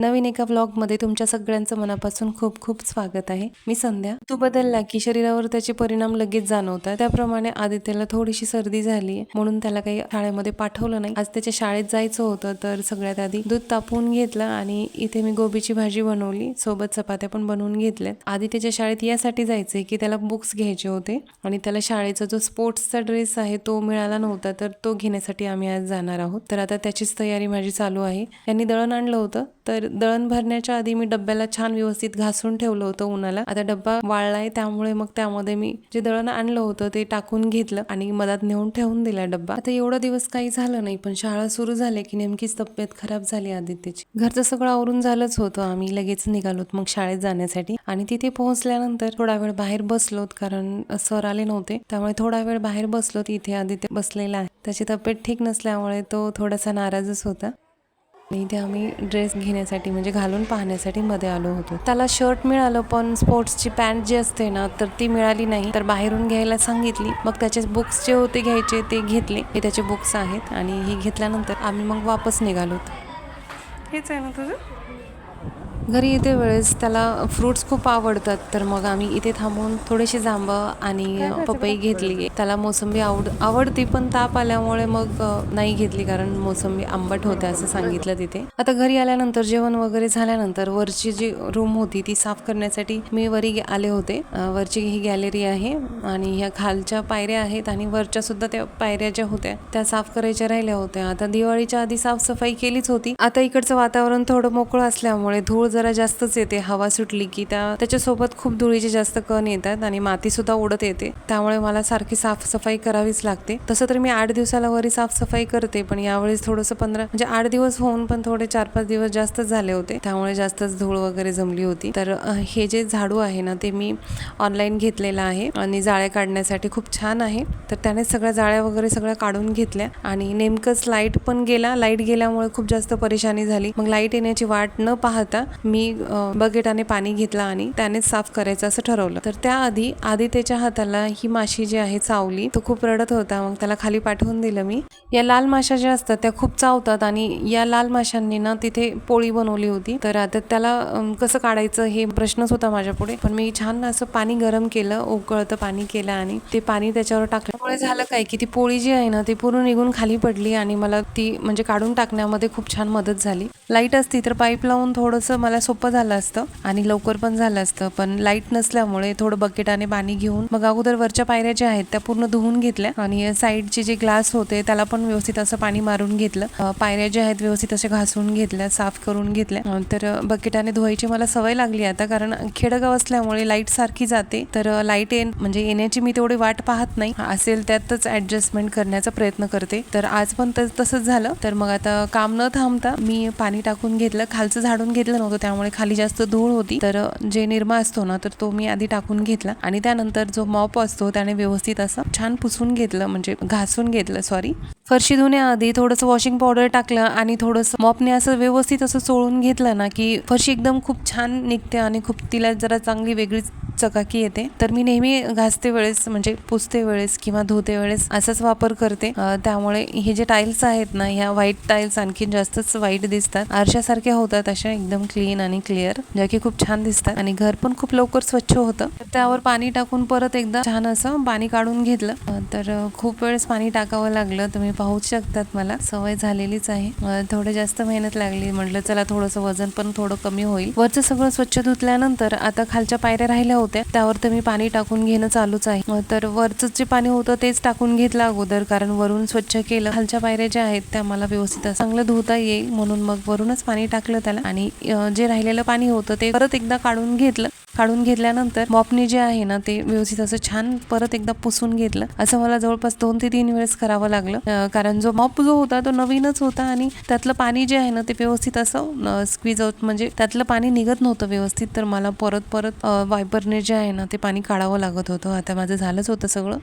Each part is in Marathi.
नवीन एका व्लॉगमध्ये तुमच्या सगळ्यांचं मनापासून खूप खूप स्वागत आहे. मी संध्या. तू बदलला की शरीरावर त्याचे परिणाम लगेच जाणवतात. त्याप्रमाणे आदित्यला थोडीशी सर्दी झाली म्हणून त्याला काही शाळेमध्ये पाठवलं नाही. आज त्याच्या शाळेत जायचं होतं तर सगळ्यात आधी दूध तापवून घेतलं आणि इथे मी गोबीची भाजी बनवली. सोबत चपात्या पण बनवून घेतल्यात. आधी त्याच्या शाळेत यासाठी जायचंय की त्याला बुक्स घ्यायचे होते आणि त्याला शाळेचा जो स्पोर्ट्सचा ड्रेस आहे तो मिळाला नव्हता तर तो घेण्यासाठी आम्ही आज जाणार आहोत. तर आता त्याचीच तयारी माझी चालू आहे. त्यांनी दळण आणलं होतं तर दळण भरण्याच्या आधी मी डब्याला छान व्यवस्थित घासून ठेवलं होतं उन्हाला. आता डब्बा वाळलाय त्यामुळे मग त्यामध्ये मी जे दळण आणलं होतं ते टाकून घेतलं आणि मधात नेऊन ठेवून दिला डब्बा. आता एवढा दिवस काही झालं नाही पण शाळा सुरू झाली की नेमकीच तब्येत खराब झाली आदित्यची. घरचं सगळं आवरून झालंच होतं आम्ही लगेच निघालोत मग शाळेत जाण्यासाठी. आणि तिथे पोहोचल्यानंतर थोडा वेळ बाहेर बसलोत कारण सर आले नव्हते. त्यामुळे थोडा वेळ बाहेर बसलोत इथे आदित्य बसलेला आहे. त्याची तब्येत ठीक नसल्यामुळे तो थोडासा नाराजच होता. आणि इथे आम्ही ड्रेस घेण्यासाठी म्हणजे घालून पाहण्यासाठी मध्ये आलो होतो. त्याला शर्ट मिळालं पण स्पोर्ट्सची पॅन्ट जी असते ना तर ती मिळाली नाही. तर बाहेरून घ्यायला सांगितली. मग त्याचे बुक्स जे होते घ्यायचे ते घेतले. हे त्याचे बुक्स आहेत आणि हे घेतल्यानंतर आम्ही मग वापस निघालो हेच आहे ना तुझं? घरी येते वेळेस त्याला फ्रुट्स खूप आवडतात. तर मग आम्ही इथे थांबून थोडेसे जांभं आणि पपई घेतली. त्याला मोसंबी आवड आवडती पण ताप आल्यामुळे मग नाही घेतली कारण मोसंबी आंबट होते असं सांगितलं तिथे. आता घरी आल्यानंतर जेवण वगैरे झाल्यानंतर वरची जी रूम होती ती साफ करण्यासाठी मी वरी आले होते. वरची ही गॅलरी आहे आणि ह्या खालच्या पायऱ्या आहेत आणि वरच्या सुद्धा त्या पायऱ्या ज्या होत्या त्या साफ करायच्या राहिल्या होत्या. आता दिवाळीच्या आधी साफसफाई केलीच होती. आता इकडचं वातावरण थोडं मोकळं असल्यामुळे धूळ जरा जास्तच येते हवा सुटली की त्या त्याच्यासोबत खूप धुळीचे जास्त कण येतात आणि माती सुद्धा उडत येते. त्यामुळे मला सारखी साफसफाई करावीच लागते. तसं तर मी आठ दिवसाला वरी साफसफाई करते पण यावेळेस थोडंसं पंधरा म्हणजे आठ दिवस होऊन पण थोडे चार पाच दिवस जास्तच झाले होते. त्यामुळे जास्तच धूळ वगैरे जमली होती. तर हे जे झाडू आहे ना ते मी ऑनलाईन घेतलेलं आहे आणि जाळ्या काढण्यासाठी खूप छान आहे. तर त्याने सगळ्या जाळ्या वगैरे सगळ्या काढून घेतल्या आणि नेमकंच लाइट पण गेला. लाइट गेल्यामुळे खूप जास्त परेशानी झाली. मग लाइट येण्याची वाट न पाहता मी बकेटाने पाणी घेतलं आणि त्यानेच साफ करायचं असं ठरवलं. तर त्याआधी आधी त्याच्या हाताला ही माशी जी आहे चावली तो खूप रडत होता. मग त्याला खाली पाठवून दिलं मी. या लाल माशा ज्या असतात त्या खूप चावतात आणि या लाल माशांनी ना तिथे पोळी बनवली होती. तर आता त्याला कसं काढायचं हे प्रश्नच होता माझ्या पुढे पण मी छान असं पाणी गरम केलं उकळतं पाणी केलं आणि ते पाणी त्याच्यावर टाकल्यामुळे झालं काय की ती पोळी जी आहे ना ती पूर्ण निघून खाली पडली आणि मला ती म्हणजे काढून टाकण्यामध्ये खूप छान मदत झाली. लाइट असती तर पाईप लावून थोडंसं मला सोपं झालं असतं आणि लवकर पण झालं असतं. पण लाइट नसल्यामुळे थोडं बकेटाने पाणी घेऊन मग अगोदर वरच्या पायऱ्या ज्या आहेत त्या पूर्ण धुवून घेतल्या आणि साईडचे जे ग्लास होते त्याला पण व्यवस्थित असं पाणी मारून घेतलं. पायऱ्या ज्या आहेत व्यवस्थित असे घासून घेतल्या साफ करून घेतल्या. तर बकेटाने धुवायची मला सवय लागली आता कारण खेडगाव असल्यामुळे लाइट सारखी जाते. तर लाइट येण म्हणजे येण्याची मी तेवढी वाट पाहत नाही. असेल त्यातच ऍडजस्टमेंट करण्याचा प्रयत्न करते. तर आज पण तस- तसंच झालं. तर मग आता काम न थांबता मी पाणी टाकून घेतलं खालचं झाडून घेतलं नव्हतं त्यामुळे खाली जास्त धूळ होती. तर जे निरमा असतो ना तर तो मी आधी टाकून घेतला. आणि त्यानंतर जो मॉप असतो त्याने व्यवस्थित असं छान पुसून घेतलं म्हणजे घासून घेतलं सॉरी फरशी धुण्याआधी थोडंसं वॉशिंग पावडर टाकलं आणि थोडंसं मॉपने असं व्यवस्थित असं चोळून घेतलं ना की फरशी एकदम खूप छान निघते आणि खूप तिला जरा चांगली वेगळीच चकाकी येते. तर मी नेहमी घासते वेळेस म्हणजे पुसते वेळेस किंवा धुते वेळेस असाच वापर करते. त्यामुळे हे जे टाईल्स आहेत ना ह्या व्हाईट टाईल्स आणखीन जास्तच वाईट दिसतात. आरशासारख्या होतात अशा एकदम क्लीन आणि क्लिअर ज्या की खूप छान दिसतात. आणि घर पण खूप लवकर स्वच्छ होतं. त्यावर पाणी टाकून परत एकदा छान असं पाणी काढून घेतलं. तर खूप वेळेस पाणी टाकावं लागलं. तुम्ही पाहूच शकतात मला. सवय झालेलीच आहे. अं, थोडं जास्त मेहनत लागली. म्हटलं चला थोडंसं वजन पण थोडं कमी होईल. वरचं सगळं स्वच्छ धुतल्यानंतर आता खालच्या पायऱ्या राहिल्या होत्या. त्यावर तर मी पाणी टाकून घेणं चालूच आहे. तर वरचं जे पाणी होतं तेच टाकून घेतलं अगोदर. कारण वरून स्वच्छ केलं. खालच्या पायऱ्या ज्या आहेत त्या मला व्यवस्थित चांगलं धुता येईल. म्हणून मग वरूनच पाणी टाकलं त्याला. आणि जे राहिलेलं पाणी होतं ते परत एकदा काढून घेतलं. काढून घेतल्यानंतर मॉपने जे आहे ना ते व्यवस्थित असं छान परत एकदा पुसून घेतलं. असं मला जवळपास दोन ते तीन वेळेस करावं लागलं. कारण जो मॉप जो होता तो नवीनच होता आणि त्यातलं पाणी जे आहे ना ते व्यवस्थित असं स्क्वीज आउट म्हणजे त्यातलं पाणी निघत नव्हतं व्यवस्थित. तर मला परत परत वायपरने जे आहे ना ते पाणी काढावं लागत होतं. आता माझं झालंच होतं सगळं.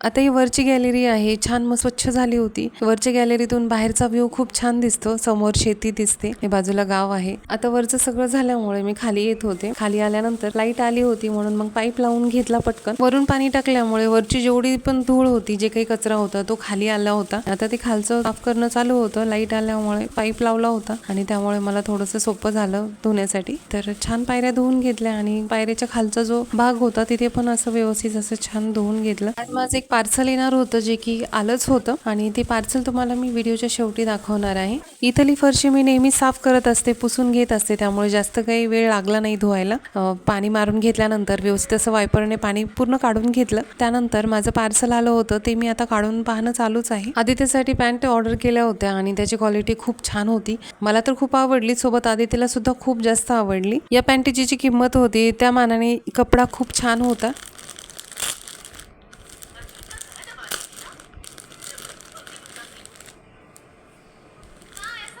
आता ही वरची गॅलरी आहे छान मग स्वच्छ झाली होती. वरच्या गॅलरीतून बाहेरचा व्ह्यू खूप छान दिसतो. समोर शेती दिसते. हे बाजूला गाव आहे. आता वरचं सगळं झाल्यामुळे मी खाली येत होते. खाली आल्यानंतर लाइट आली होती म्हणून मग पाईप लावून घेतला पटकन. वरून पाणी टाकल्यामुळे वरची जेवढी पण धूळ होती जे काही कचरा होता तो खाली आला होता. आता ते खालचं साफ करणं चालू होतं. लाइट आल्यामुळे पाईप लावला होता आणि त्यामुळे मला थोडंसं सोपं झालं धुण्यासाठी. तर छान पायऱ्या धुवून घेतल्या आणि पायऱ्याच्या खालचा जो भाग होता तिथे पण असं व्यवस्थित असं छान धुवून घेतलं. आज माझं एक पार्सल येणार होतं जे की आलंच होतं आणि ते पार्सल तुम्हाला मी व्हिडिओच्या शेवटी दाखवणार आहे. इथली फरशी मी नेहमी साफ करत असते पुसून घेत असते त्यामुळे जास्त काही वेळ लागला नाही धुवायला. पाणी मारून घेतल्यानंतर व्यवस्थित असं वायपरने पाणी पूर्ण काढून घेतलं. त्यानंतर माझं पार्सल आलं होतं ते मी आता काढून पाहणं चालूच आहे. आदित्यसाठी पॅन्ट ऑर्डर केल्या होत्या आणि त्याची क्वालिटी खूप छान होती. मला तर खूप आवडली सोबत आदित्यला सुद्धा खूप जास्त आवडली. या पॅन्टीची जी किंमत होती त्या मानाने कपडा खूप छान होता.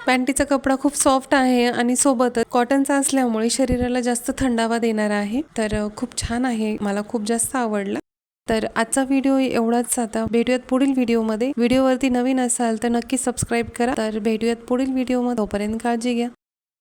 पॅन्टीचा कपडा खूप सॉफ्ट आहे आणि सोबतच कॉटनचा असल्यामुळे शरीराला जास्त थंडावा देणारा आहे. तर खूप छान आहे. मला खूप जास्त आवडला. तर आजचा व्हिडिओ एवढाच. आता भेटूयात पुढील व्हिडिओमध्ये. व्हिडिओवरती नवीन असाल तर नक्की सबस्क्राईब करा. तर भेटूयात पुढील व्हिडिओमध्ये. तोपर्यंत काळजी घ्या.